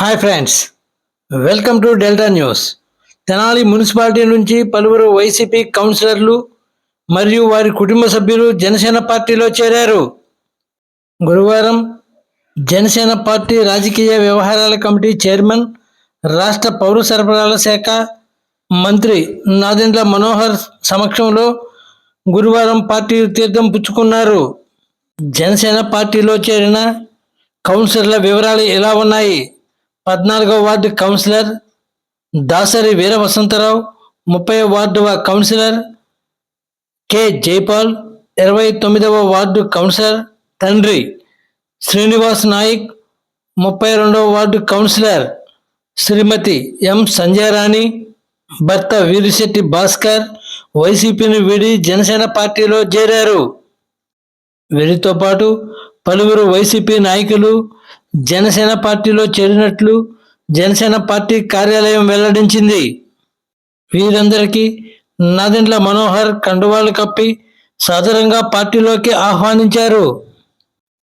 Hi friends welcome to Delta News Tenali municipality నుంచి పలువురు YCP కౌన్సిలర్లు మరియు వారి కుటుంబ సభ్యులు జనసేన పార్టీలో చేరారు. గురువారం జనసేన పార్టీ రాజకీయ వ్యవహారాల కమిటీ చైర్మన్ రాష్ట్ర పౌర సరఫరాల శాఖ మంత్రి నాదెండ్ల మనోహర్ సమక్షంలో గురువారం పార్టీ తీర్థం పుచ్చుకున్నారు. జనసేన పార్టీలో చేరిన కౌన్సిలర్ల వివరాలు ఇలా ఉన్నాయి? పద్నాలుగవ వార్డు కౌన్సిలర్ దాసరి వీర వసంతరావు ముప్పై వార్డు కౌన్సిలర్ కె జైపాల్ ఇరవై తొమ్మిదవ వార్డు కౌన్సిలర్ తండ్రి శ్రీనివాస్ నాయక్ ముప్పై రెండవ ward councillor Shrimati M Sanjayarani భర్త వీరిశెట్టి భాస్కర్ వైసీపీని వీడి జనసేన పార్టీలో చేరారు. వీరితో పాటు పలువురు వైసీపీ నాయకులు జనసేన పార్టీలో చేరినట్లు జనసేన పార్టీ కార్యాలయం వెల్లడించింది. వీరందరికీ నాదెండ్ల మనోహర్ కండువాలు కప్పి సాధారణంగా పార్టీలోకి ఆహ్వానించారు.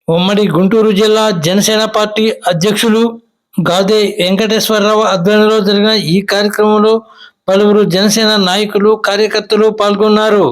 ఉమ్మడి గుంటూరు జిల్లా జనసేన పార్టీ అధ్యక్షులు గాదే వెంకటేశ్వరరావు ఆధ్వర్యంలో జరిగిన ఈ కార్యక్రమంలో పలువురు జనసేన నాయకులు కార్యకర్తలు పాల్గొన్నారు.